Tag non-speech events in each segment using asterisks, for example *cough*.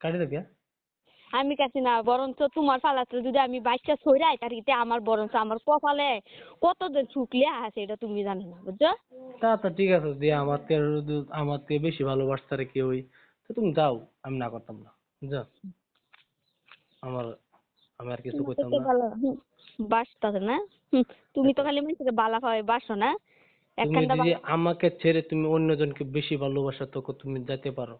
কাটি দেবে আমি কাছি না বরঞ্চ তোমার ফালাতে যদি আমি বাইকটা সইরাই তার ইতে আমার বরঞ্চ আমার কপালে কতদিন শুকলে আছে এটা তুমি জানো না বুঝছ? তা তো ঠিক আছে যে আমার থেকে আমার থেকে বেশি ভালোবাসতে আর কেউ তো তুমি যাও আমি না করতাম না বুঝছ? আমার আমি আর কিছু কইতাম না। বাসতাছে না তুমি তো খালি মানুষকে বালা হয় বাসো না তুমি যদি আমাকে ছেড়ে তুমি অন্যজনকে বেশি ভালোবাসো তো তুমি যেতে পারো।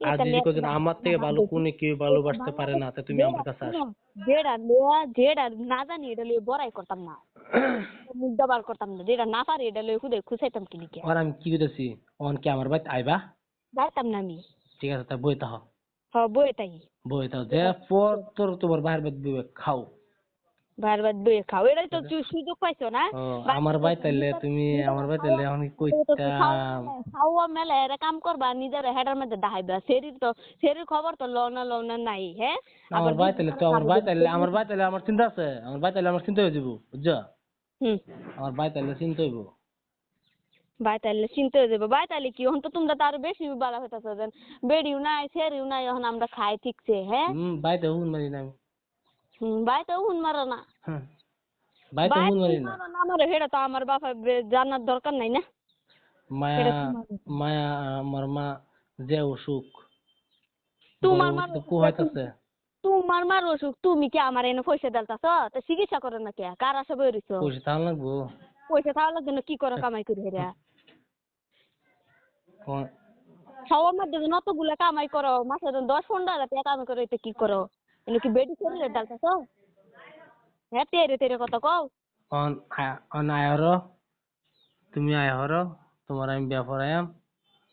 আমার থেকে ভালো কোনো কেউ ভালোবাসতে পারে না তো তুমি আমার কাছে আসো। যেটা লেয়া যেটা না জানি এটা লিয়ে বড়াই করতাম না। *clears throat* মুখ দাবার করতাম না যেটা না পারি এটা লিয়ে খুদে খুঁচাইতাম কি। লিখে আর আমি কি কইতেছি অন কি আমার বাড়িতে আইবা? যাইতাম না আমি। ঠিক আছে তা বই তাহ হ বই তাই বই তাহ যে পর তোর তোমার বাইরে বাদ বই খাও। বার বার বই খাও এটাই তো তুই সুযোগ পাইছো না? আমার বাড়িতে আইলে তুমি আমার বাড়িতে আইলে এখন খাওয়া মেলা এরা কাম করবা নিজের হেডার মধ্যে দাহাইবা শরীর তো শরীর খবর তো লওনা লওনা নাই হ্যাঁ আমার বাড়িতে আইলে তো আমার বাড়িতে আইলে আমার বাড়িতে আইলে আমার চিন্তা আছে। আমার বাড়িতে আইলে আমার চিন্তা হয়ে যাব বুঝছ? হুম। আমার বাড়িতে আইলে চিন্তা হইব বাই তাইলে চিন্তা হয়ে যাবে। বাই তাইলে কি এখন তো তোমরা তো আরও বেশি বালা হইতাছো বেড়িও নাই সেরিও নাই এখন আমরা খাই ঠিকছে হ্যাঁ হুম বাড়িতে হুন মারি না তো উন মারো না। হ্যাঁ। হুন মারি না? আমার হেটা তো আমার বাপা বে- জানার দরকার নাই না। মায়া মায়া আমার মা যে অসুখ তোমার মা তো কুহাইতাছে। তোমার মার অসুখ তুমি কি আমার এনে পয়সা দেলতাছ তো চিকিৎসা করো না কে কার আশা বই রইছো? পয়সা তাহলে লাগবো। পয়সা থাকা লাগবে না কি করো কামাই করে হেরা কোন- সবার মধ্যে যদি অতগুলা কামাই করো মাসে দশ পনেরো হাজার টাকা কামাই করো এটা কি করো? এনে কি বেডি শরীরে ডালতাছ হ্যাঁ তেরে তেরে কথা কও। অন অন আয় হরো তুমি আয় হরো তোমার আমি বিয়া পড়াইয়াম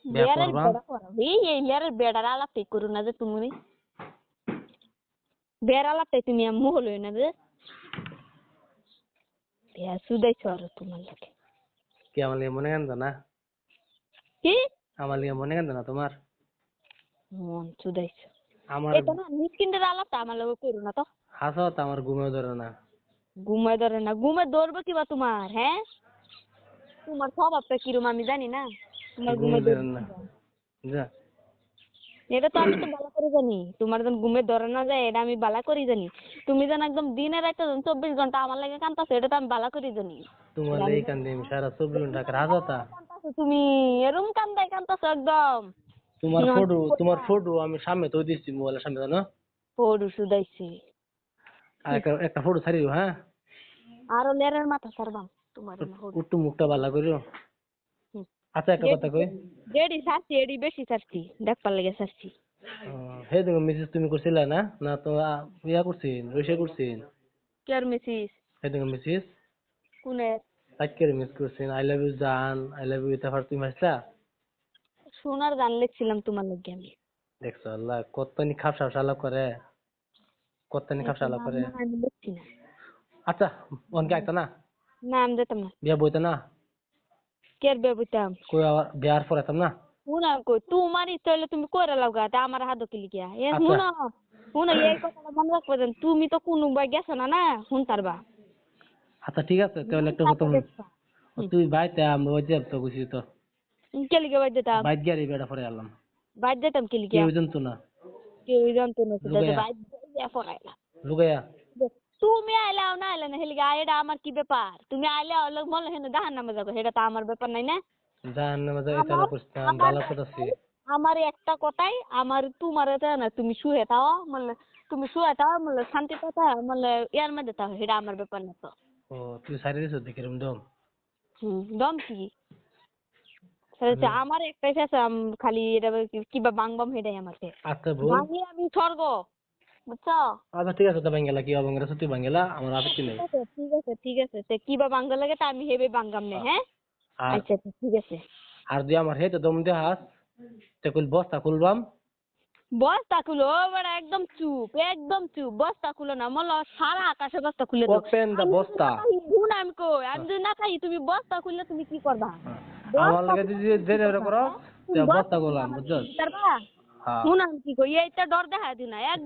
বিয়া করবাম এই এই বিয়ারের বেড়ার আলাপ ঠিক করো না যে তুমি। বেড়ার আলাপটাই তুমি মোহ লই না যে। বিয়া সুদাইছ আর তোমার লাগে। কি আমার লিগে মনে কান্দে না? কি? আমার লিগে মনে কান্দে না তোমার? মন সুদাইছ। আমার এটা না মিসকিনদের আলাপটা আমার লগে করো না তো হাসো তো আমার ঘুমেও ধরে না ঘুমায় ধরে না ঘুমে ধরবে কিবা তোমার হ্যাঁ তোমার স্বভাবটা কিরম আমি জানি না তোমার ঘুমে ঘুমে ধরে না যা এটা তো আমি তো ভালো করে জানি তোমার যখন ঘুমে ধরে না যায় এটা আমি ভালো করে জানি তুমি যেন একদম দিনে রাতে যখন চব্বিশ ঘণ্টা আমার লাগে কান্তাছো এটা তো আমি ভালো করে জানি তোমার লেগে কান্দি সারা চব্বিশ ঘণ্টা হাসো তা তুমি এরম কান্দাই কান্তাছো একদম তোমার ফটো তোমার ফটো আমি সামনে তো দিচ্ছি মোবাইলের সামনে জানো? সুদাইছি একটা একটা ফটো ছাড়িও হ্যাঁ? আরও লেরের মাথা তোমার একটু মুখটা ভালো করিও। আচ্ছা একটা কথা কই? যেডি সারছি এডি বেশি সারছি দেখবার লাগে সারছি হে দেখো মেসেজ তুমি করছিলা না? না তো ইয়া করছিন রইসা করছিন? কেয়ার মিসিস হে দেখো মেসেজ কোনে আজকের মিস করছিন আই লাভ ইউ জান আই লাভ ইউ তারপর তুমি হাসলা সোনার গান লিখছিলাম তোমার লাগে আমি। দেখছ আল্লাহ কতনি খাপসা সালা করে কতনি খাপসা সালা করে। আমি লিখছি না। আচ্ছা অনকে আইতা না? না আমি যেতাম না। বিয়া বইতা না? কেয়ার বেবুতাম কই আবার বিয়ার পর আইতাম না? শুনা কই তোমার ইচ্ছা হইলে তুমি করে লাগা তা আমার হাত কিলি গিয়া এ আচ্ছা। শুনো শুনো এই কথাটা মনে রাখবা যেন তুমি তো কোনো বাই গেছো না না? শুন পারবা আচ্ছা ঠিক আছে তাহলে একটা কথা তুই বাইতে আমরা ওই যে তো গুছি তো। কেলি গে বাই দিতাম বাইত গিয়ে বেড়া পরে আলাম বাই দিতাম গিয়া কেউ জানতো না। কেউ জানতো না সেটা। দিয়া তুমি আইলাও না আইলা না হেলিগা এটা আমার কি ব্যাপার? তুমি আইলে আলো মনে হেন জাহান নামে যাব সেটা তো আমার ব্যাপার নাই না? জান নামাজে তালা করতাম ভালো করতেছি আমার একটা কথাই আমার তোমার এটা না তুমি শুয়ে থাও মানে তুমি শুয়ে থাও মানে শান্তি কথা মানে ইয়ার মধ্যে থাও সেটা আমার ব্যাপার না তো। ও তুই সারি দিছ দেখি রুম দম? দম কি? সেটা আমার একটাই আছে খালি এটা কি- কিবা বাংবাম হেডাই আমার কে আচ্ছা ভাঙি আমি স্বর্গ বুঝছ? আচ্ছা ঠিক আছে তো বাঙ্গেলা কি হবে বাঙ্গেলা তুই আমার আপত্তি নেই। ঠিক আছে ঠিক আছে ঠিক কিবা বাঙ্গা লাগে তা আমি হেবে বাঙ্গাম নে হ্যাঁ? আচ্ছা আচ্ছা, ঠিক আছে। আর আমার হেতে দম দে হাস তে কুল বস্তা খুলবাম। বস্তা খুলো বড় একদম চুপ একদম চুপ বস্তা খুলো না মনে সারা আকাশে বস্তা খুলে দাও। ওপেন দা বস্তা গুণ আমি কই আমি যদি না খাই তুমি বস্তা খুললে তুমি কি করবা? আমার লাগে যদি জেনে করো বস্তা গোলাম বুঝছ? হ্যাঁ। শুন আমি কি কই এইটা ডর দেখা দিনা এক